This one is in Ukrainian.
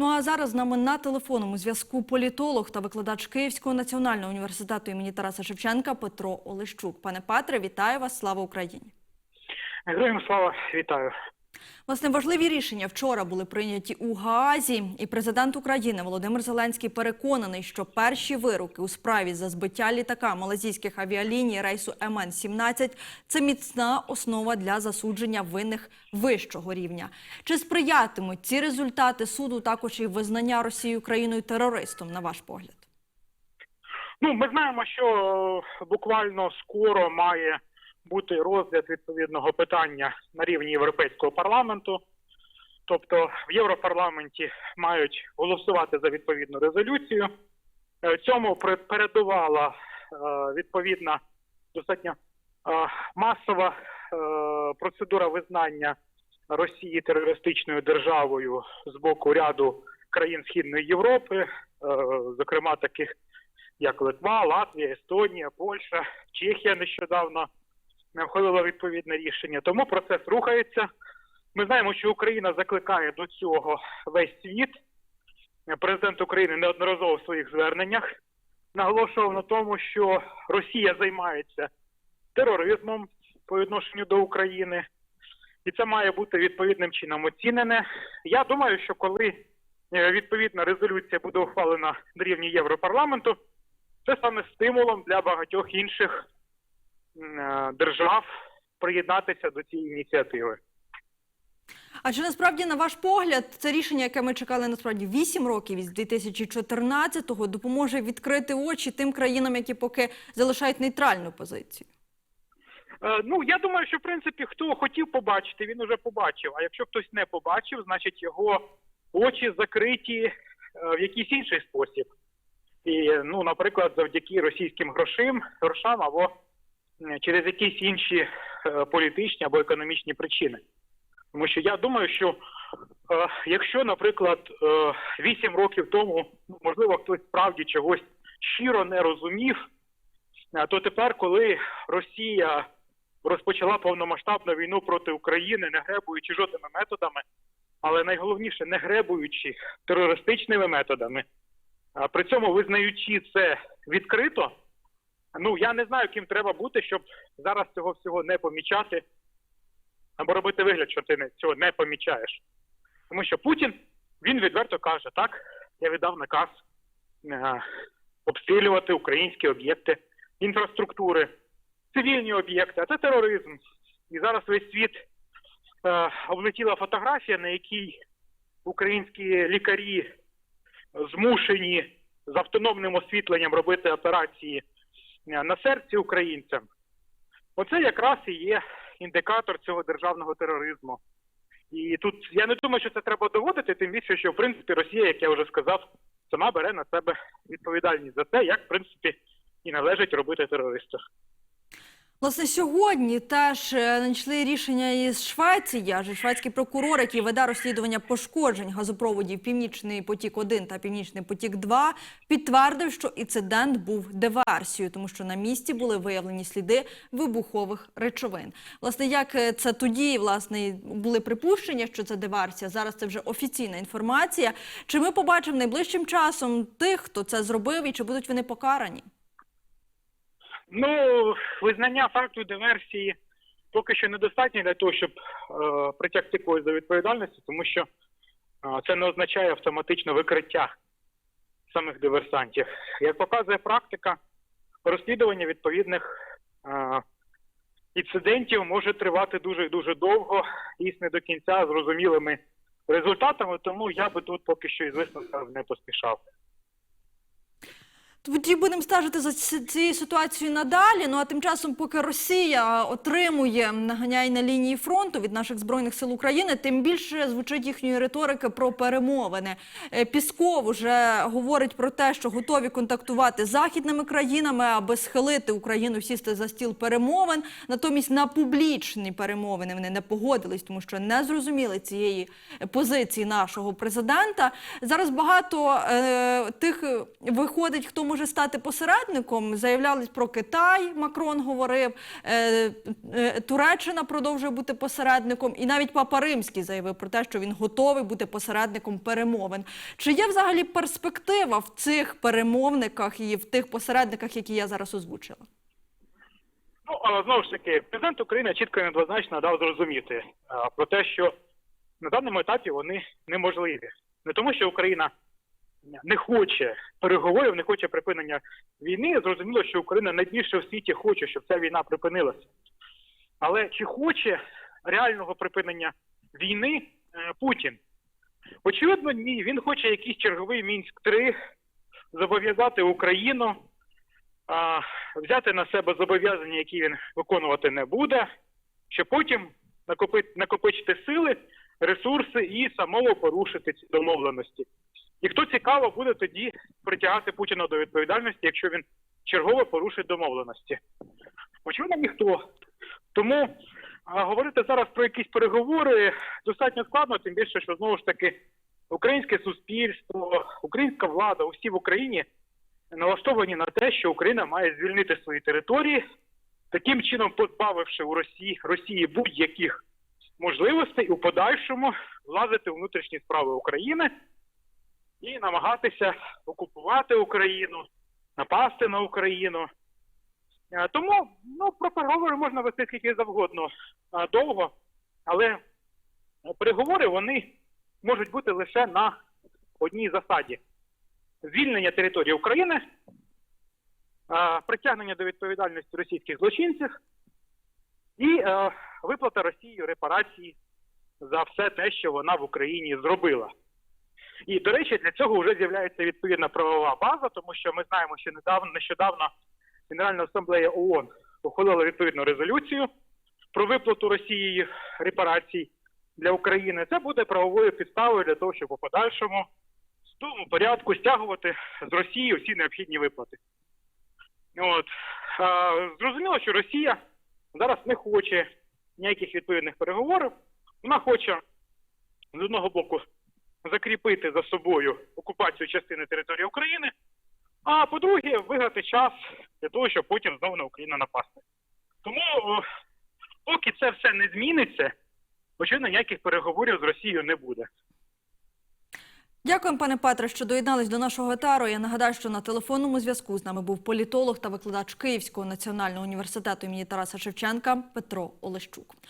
Ну а зараз з нами на телефонному зв'язку політолог та викладач Київського національного університету імені Тараса Шевченка Петро Олещук. Пане Петре, вітаю вас! Слава Україні! Героям слава вітаю. Власне, важливі рішення вчора були прийняті у Гаазі, і президент України Володимир Зеленський переконаний, що перші вироки у справі за збиття літака малазійських авіаліній рейсу МН-17 – це міцна основа для засудження винних вищого рівня. Чи сприятимуть ці результати суду також і визнання Росії Україною терористом, на ваш погляд? Ну, ми знаємо, що буквально скоро має бути розгляд відповідного питання на рівні Європейського парламенту. Тобто в Європарламенті мають голосувати за відповідну резолюцію. Е, Цьому передувала е, відповідна достатньо е, масова процедура визнання Росії терористичною державою з боку ряду країн Східної Європи, зокрема таких як Литва, Латвія, Естонія, Польща, Чехія нещодавно не ухвалила відповідне рішення. Тому процес рухається. Ми знаємо, що Україна закликає до цього весь світ. Президент України неодноразово в своїх зверненнях наголошував на тому, що Росія займається тероризмом по відношенню до України, і це має бути відповідним чином оцінене. Я думаю, що коли е, відповідна резолюція буде ухвалена на рівні Європарламенту, це стане стимулом для багатьох інших держав приєднатися до цієї ініціативи. А чи насправді, на ваш погляд, це рішення, яке ми чекали насправді 8 років із 2014-го, допоможе відкрити очі тим країнам, які поки залишають нейтральну позицію? Е, Ну, я думаю, що в принципі хто хотів побачити, він уже побачив. А якщо хтось не побачив, значить його очі закриті е, в якийсь інший спосіб. І, ну, наприклад, завдяки російським грошим, грошам або через якісь інші е, політичні або економічні причини. Тому що я думаю, що е, якщо, наприклад, е, 8 років тому, ну, можливо, хтось справді чогось щиро не розумів, е, то тепер, коли Росія розпочала повномасштабну війну проти України, не гребуючи жодними методами, але найголовніше не гребуючи терористичними методами, при цьому визнаючи це відкрито. Ну я не знаю, ким треба бути, щоб зараз цього всього не помічати, або робити вигляд, що ти не, цього не помічаєш. Тому що Путін він відверто каже: так, я віддав наказ е, обстрілювати українські об'єкти інфраструктури, цивільні об'єкти, а це тероризм. І зараз весь світ е, облетіла фотографія, на якій українські лікарі змушені з автономним освітленням робити операції на серці українцям. Оце якраз і є індикатор цього державного тероризму. І тут я не думаю, що це треба доводити, тим більше, що в принципі Росія, як я вже сказав, сама бере на себе відповідальність за те, як в принципі і належить робити терористах. Власне, сьогодні теж е, надійшли рішення із Швеції, адже шведський прокурор, який веде розслідування пошкоджень газопроводів Північний потік 1 та Північний потік 2 підтвердив, що інцидент був диверсією, тому що на місці були виявлені сліди вибухових речовин. Власне, як е, це тоді власне були припущення, що це диверсія? Зараз це вже офіційна інформація. Чи ми побачимо найближчим часом тих, хто це зробив, і чи будуть вони покарані? Ну, визнання факту диверсії поки що недостатньо для того, щоб е, притягти когось до відповідальності, тому що е, це не означає автоматично викриття самих диверсантів. Як показує практика, розслідування відповідних е, інцидентів може тривати дуже і дуже довго і не до кінця зрозумілими результатами, тому я би тут поки що із висновками не поспішав. Тоді будемо стежити за цією ситуацією надалі. Ну а тим часом, поки Росія отримує наганяє на лінії фронту від наших збройних сил України, тим більше звучить їхньої риторики про перемовини. Е, Пісков уже говорить про те, що готові контактувати з західними країнами, аби схилити Україну сісти за стіл перемовин. Натомість на публічні перемовини вони не погодились, тому що не зрозуміли цієї позиції нашого президента. Зараз багато е, тих виходить, хто може може стати посередником. Заявлялись про Китай, Макрон говорив, е, е, Туреччина продовжує бути посередником, і навіть Папа Римський заявив про те, що він готовий бути посередником перемовин. Чи є взагалі перспектива в цих перемовниках і в тих посередниках, які я зараз озвучила? Ну, а, знову ж таки, президент України чітко і недвозначно дав зрозуміти про те, що на даному етапі вони неможливі. Не тому, що Україна не хоче переговорів, не хоче припинення війни. Зрозуміло, що Україна найбільше в світі хоче, щоб ця війна припинилася. Але чи хоче реального припинення війни е, Путін? Очевидно, ні. Він хоче якийсь черговий мінськ 3 зобов'язати Україну а, взяти на себе зобов'язання, які він виконувати не буде, щоб потім накопичити сили, ресурси і самому порушити ці домовленості. І хто цікаво, буде тоді притягати Путіна до відповідальності, якщо він чергово порушить домовленості. Очевидно, ніхто. Тому а, говорити зараз про якісь переговори достатньо складно, тим більше, що знову ж таки українське суспільство, українська влада, усі в Україні налаштовані на те, що Україна має звільнити свої території, таким чином позбавивши у Росії Росії будь-яких можливостей у подальшому влазити у внутрішні справи України і намагатися окупувати Україну, напасти на Україну. Е, Тому ну, про переговори можна вести скільки завгодно е, довго, але переговори вони можуть бути лише на одній засаді звільнення території України, е, притягнення до відповідальності російських злочинців і виплата Росії репарації за все те, що вона в Україні зробила. І, до речі, для цього вже з'являється відповідна правова база, тому що ми знаємо, що недавно нещодавно Генеральна асамблея ООН ухвалила відповідну резолюцію про виплату Росії репарацій для України. Це буде правовою підставою для того, щоб у подальшому в тому порядку стягувати з Росії всі необхідні виплати. От. А, зрозуміло, що Росія зараз не хоче ніяких відповідних переговорів. Вона хоче з одного боку закріпити за собою окупацію частини території України, а по-друге, виграти час для того, щоб потім знову на Україну напасти. Тому, поки це все не зміниться, очевидно, ніяких переговорів з Росією не буде. Дякуємо, пане Петре, що доєднались до нашого етару. Я нагадаю, що на телефонному зв'язку з нами був політолог та викладач Київського національного університету імені Тараса Шевченка Петро Олещук.